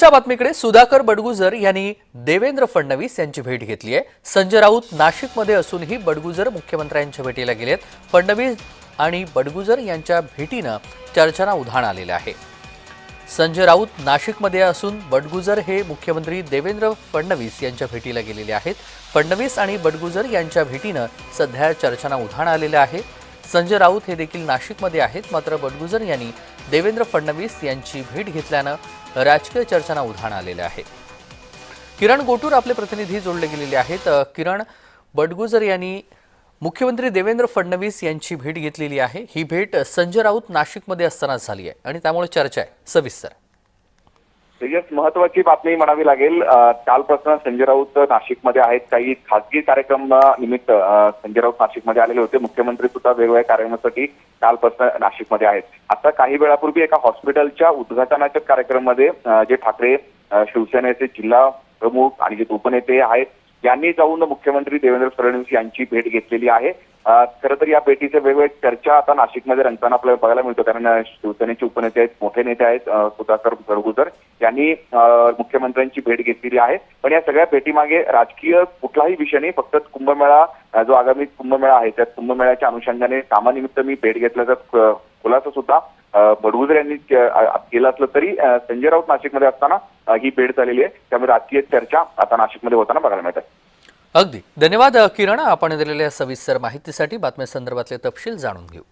च्या बातमीकडे सुधाकर बडगुजर यांनी देवेंद्र फडणवीस यांची भेट घेतली आहे. संजय राऊत नाशिकमध्ये असूनही बडगुजर मुख्यमंत्र्यांच्या भेटीला गेलेत. फडणवीस आणि बडगुजर यांच्या भेटीनं चर्चांना उधाण आलेलं आहे. संजय राऊत नाशिकमध्ये असून बडगुजर हे मुख्यमंत्री देवेंद्र फडणवीस यांच्या भेटीला गेलेले आहेत. फडणवीस आणि बडगुजर यांच्या भेटीनं सध्या चर्चांना उधाण आलेलं आहे. संजय राऊत हे देखील नाशिकमध्ये आहेत. मात्र बडगुजर यांनी देवेंद्र फडणवीस यांची भेट घेतल्यानं राजकीय चर्चांना उधाण आलेलं आहे. किरण गोटूर आपले प्रतिनिधी जोडले गेलेले आहेत. किरण बडगुजर यांनी मुख्यमंत्री देवेंद्र फडणवीस यांची भेट घेतलेली आहे. ही भेट संजय राऊत नाशिकमध्ये असताना झाली आहे आणि त्यामुळे चर्चा आहे. सविस्तर. तेजस महत्वाची बातमी म्हणावी लागेल कालपासून संजय राऊत नाशिकमध्ये आहेत. काही खासगी कार्यक्रम निमित्त संजय राऊत नाशिकमध्ये आलेले होते. मुख्यमंत्री सुद्धा वेगवेगळ्या कार्यक्रमासाठी कालपासून नाशिकमध्ये आहेत. आता काही वेळापूर्वी एका हॉस्पिटलच्या उद्घाटनाच्या कार्यक्रमामध्ये जे ठाकरे शिवसेनेचे जिल्हा प्रमुख आणि जे उपनेते आहेत यांनी जाऊन मुख्यमंत्री देवेंद्र फडणवीस यांची भेट घेतलेली आहे. खरं तर या भेटीचे वेगवेगळे चर्चा आता नाशिकमध्ये रंगताना आपल्याला बघायला मिळतो. कारण शिवसेनेचे उपनेते आहेत मोठे नेते आहेत सुधाकर गडगुजर यांनी मुख्यमंत्र्यांची भेट घेतलेली आहे. पण या सगळ्या भेटीमागे राजकीय कुठलाही विषय नाही. फक्त कुंभमेळा जो आगामी कुंभमेळा आहे त्या कुंभमेळ्याच्या अनुषंगाने कामानिमित्त मी भेट घेतल्याचा खुलासा सुद्धा बडगुजर यांनी केलं केला असलं तरी संजय राऊत नाशिकमध्ये असताना ही भेट झालेली आहे. त्यामुळे राजकीय चर्चा आता नाशिकमध्ये होताना बघायला मिळत आहे अगदी. धन्यवाद किरण. आपण दिलेल्या सविस्तर माहितीसाठी बातम्या संदर्भातले तपशील जाणून घेऊ.